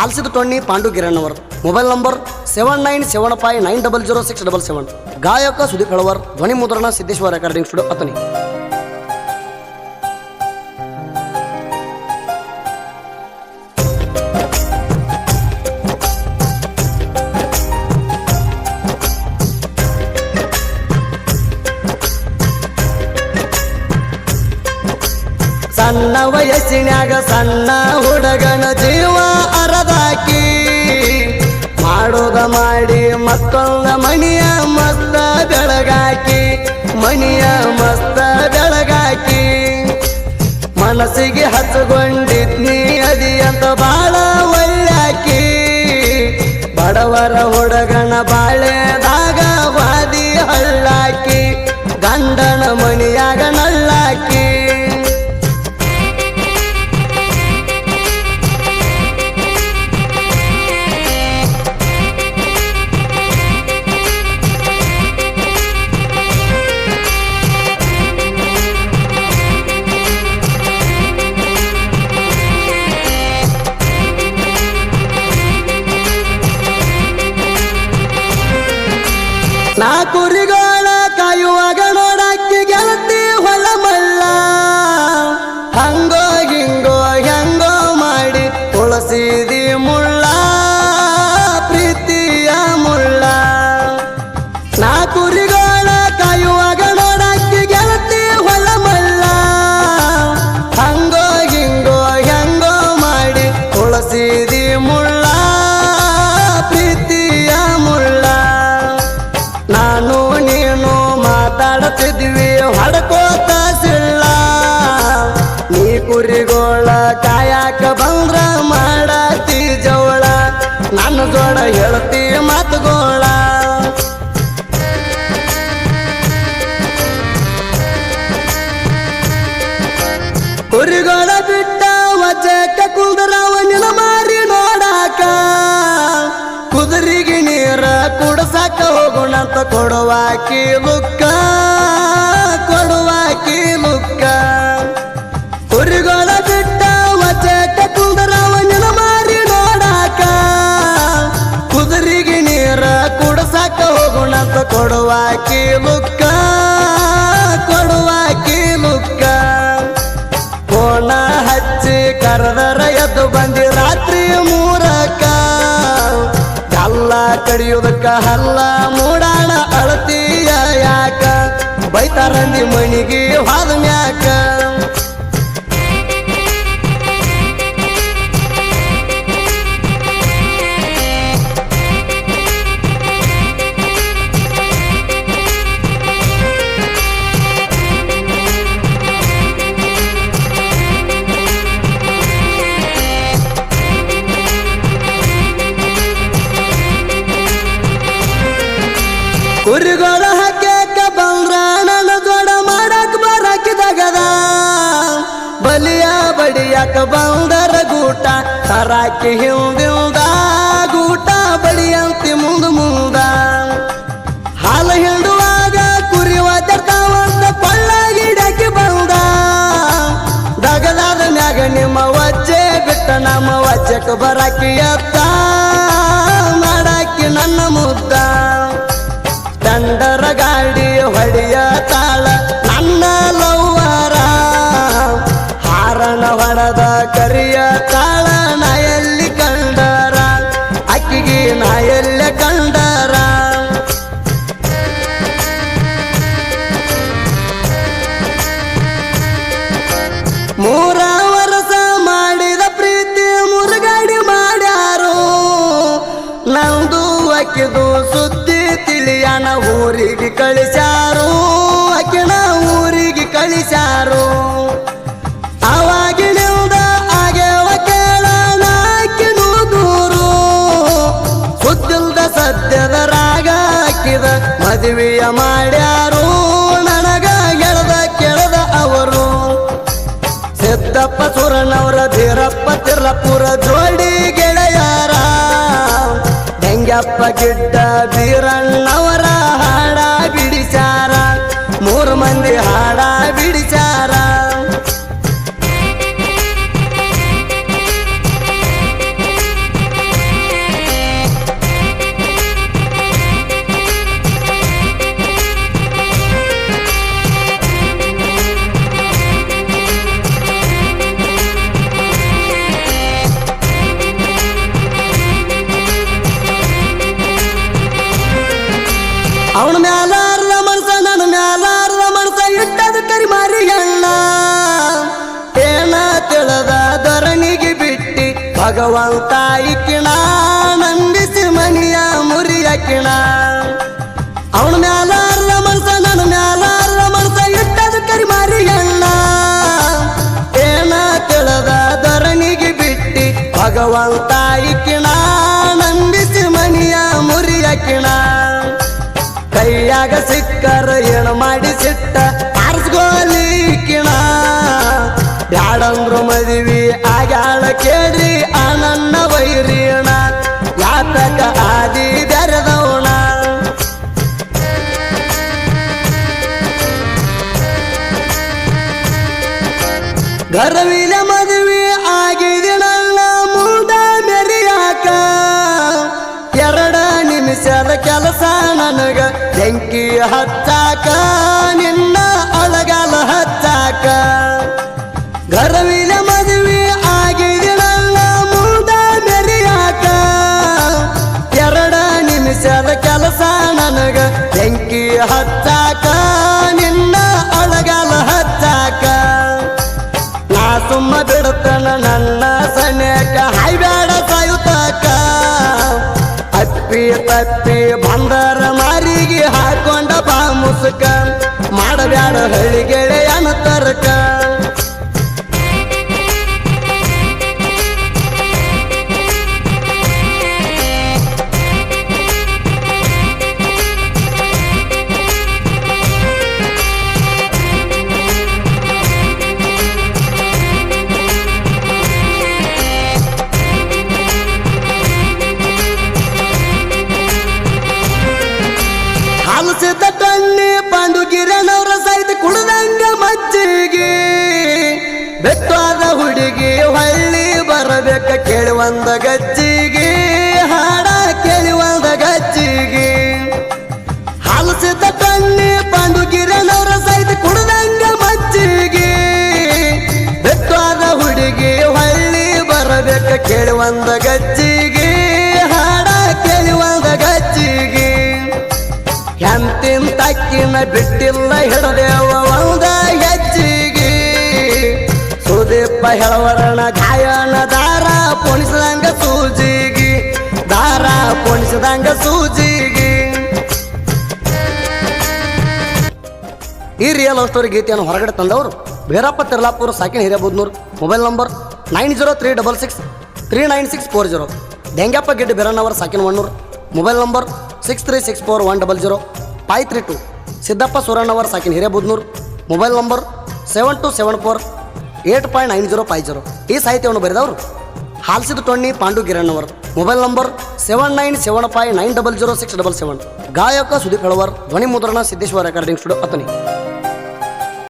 Halsida Tonni Pandu Girannavar mobile number seven nine seven five nine double zero six double seven ಗಾಯಕ ಸುದೀಪ್ ಹೆಳವರ್ ಧ್ವನಿ ಮುದ್ರಣ Siddeshwara recording studio Athani ಸಣ್ಣ ವಯಸ್ಸಿನ್ಯಾಗ ಸಣ್ಣ ಹುಡುಗನ ಜೀವ ಅರದಾಕಿ ಮಾಡೋದ ಮಾಡಿ ಮತ್ತೊಂದ ಮಣಿಯ ಮಸ್ತ ಬೆಳಗಾಕಿ ಮಣಿಯ ಮಸ್ತ ಬೆಳಗಾಕಿ. ಮನಸ್ಸಿಗೆ ಹಚ್ಚಗೊಂಡಿದ್ನಿ ಅದಿ ಅಂತ ಬಾಳ ಒಳ್ಳಾಕಿ ಬಡವರ ಹುಡುಗನ ಬಾಳೆದಾಗ ಕುರಿಗೋಳ ಬಿಟ್ಟ ವಜಕ ಕುಂದರವ ನಿನ ಮಾರಿ ನೋಡಾಕ. ಕುದುರೆಗೆ ನೀರ ಕುಡಸಾಕ ಹೋಗೋಣಂತ ಕೊಡುವಾಕಿ ಮುಕ್ಕ ಕೊಡುವಾಕಿ ಲುಕ್ಕ ಕುರಿಗೋಳ ಬಿಟ್ಟ ವಜಕ ಕುಂದರವ ನಿನ ಮಾರಿ ನೋಡಾಕ. ಕುದುರೆಗೆ ನೀರ ಕುಡಸಾಕ ಹೋಗೋಣಂತ ಕೊಡುವಾಕಿ kahalamu ಕುರಿಗೋಳ ಹಾಕ್ಯಾಕ ಬಂದ್ರ ನನ್ನ ಜೋಡ ಮಾಡಕ್ ಬರಾಕಿದಾಗದ. ಬಲಿಯ ಬಡಿಯಾಕ ಬಂದರ ಗೂಟ, ತರಾಕಿ ಹಿಂದಿಂದ ಗೂಟ ಬಡಿಯಂತಿ ಮುಂದ ಮುಂದ. ಹಾಲು ಹಿಂಡುವಾಗ ಕುರಿ ಪಳ್ಳ ಗಿಡಕ್ಕೆ ಬಂದ. ದಗದಾದ ಮ್ಯಾಗ ನಿಮ್ಮ ವಜ್ಜೆ ಬಿಟ್ಟ ನಮ್ಮ ವಜ್ಜಕ್ಕೆ ಬರಾಕಿ ತಿಳಿಯನ ಊರಿಗೆ ಕಳಿಸಾರು ಅಕ್ಕಿನ ಊರಿಗೆ ಕಳಿಸಾರು ಅವಾಗಿನಿಂದ ಆಗ್ಯವ ಕೇಳಣ ಅಕ್ಕಿನು ದೂರು. ಸುದ್ದಿಲ್ದ ಸದ್ಯದ ರಾಗ ಹಾಕಿದ ಮದುವೆಯ ಮಾಡ್ಯಾರು, ನನಗ ಗೆಳದ ಕೆಳದ ಅವರು. ಸಿದ್ದಪ್ಪ ಸುರನವರ ಧೀರಪ್ಪ ತಿರ್ಲಪುರ ಜೋಡಿ ಹೆಂಗಪ್ಪ ಗಿಡ್ಡ ಬೀರಣ್ಣವರ ಹಾಡ ಬಿಡಿಸಾರ ಮೂರು ಮಂದಿ ಹಾಡ ಭಗವಂತ ಇಕ್ಕಿಣ ನಂಬಿಸಿ ಮನಿಯ ಮುರಿಯಕಿಣ ಅವನ ಮ್ಯಾಲ ಮನಸ ನನ್ನ ಮ್ಯಾಲ ಮನಸ ಇಟ್ಟದ ಕರಿ ಮಾರಿಯಣ್ಣ ಏನ ತಿಳದ ಧರಣಿಗೆ ಬಿಟ್ಟಿ, ಭಗವಂತ ಮದುವೆ ಆಗ್ಯಾಳ ಕೇಳ್ರಿ ಆ ನನ್ನ ವೈರಿಯಣ ಯಾತಕ ಆದಿ ನಿಮಿಷದ ಕೆಲಸ ನನಗ ಬೆಂಕಿ ಹಚ್ಚಾಕ ನಿನ್ನ ಅಳಗಾಲ ಹಚ್ಚಾಕ ನಾ ಸುಮ್ಮ ಬಿಡುತ್ತನ ನನ್ನ ಸನ್ಯಾಕ ಹಾಯ್ಬೇಡ ಸಾಯುತ್ತಾಕ ಅಪ್ಪಿ ತಪ್ಪಿ ಬಂದರ ಮಾರಿಗೆ ಹಾಕೊಂಡ ಬಾ ಮುಸುಕ, ಮಾಡಬ್ಯಾಡ ಹಳ್ಳಿಗೆಳೆಯನ ತರ್ಕ. ಹುಡುಗಿ ಹಳ್ಳಿ ಬರಬೇಕ ಕೇಳುವಂದ ಗಜ್ಜಿಗೆ, ಹಾಡ ಕೇಳಿ ಒಂದ ಗಜ್ಜಿಗೆ ಹಲಸಿದ ಕಣ್ಣಿ ಪಾಂಡುಗಿರನವರ ಸಹಿತ ಕುಡದಂಗ ಮಜ್ಜಿಗೆ. ಬೆಟ್ಟಾದ ಹುಡುಗಿ ಹಳ್ಳಿ ಬರಬೇಕ ಕೇಳುವಂದ ಗಜ್ಜಿಗೆ, ಹಾಡ ಕೇಳುವಂದ ಗಜ್ಜಿಗೆ. ಎಂತಿಂತಕ್ಕಿನ ಬಿಟ್ಟಿಲ್ಲ ಹಿಡದೇವ ಸುದೀಪ ಹೆಳವರಣ ಗಾಯನ ದಾರ ಪೊಣಿಸಿದಂಗ ಸೂಜಿಗಿ. ದಾರ ಪೊಣಿಸಿದಂಗ ಸೂಜಿಗಿ. ಈ ರಿಯಲ್ ಲವ್ ಸ್ಟೋರಿ ಗೀತೆಯನ್ನು ಹೊರಗಡೆ ತಂದವರು Veerappa Tirlapura, ಸಾಕಿನ Hirebudnur mobile number nine zero three double six three nine six four zero. Dengyappa Gedde Berannavara, ಸಾಕಿನ Vannur mobile number six three six four one double zero. Five three two. Siddappa Surannavara, ಸಾಕಿನ Hirebudnur mobile number seven two seven four eight point nine zero five zero. ಈ ಸಾಹಿತ್ಯವನ್ನು ಬರೆದವರು Halsida Tonni Pandu Girannavar mobile number seven nine seven five nine double zero six double seven. ಗಾಯಕ ಸುದೀಪ್ ಹೆಳವರ್ ಧ್ವನಿ ಮುದ್ರಣ Siddeshwara recording studio Athani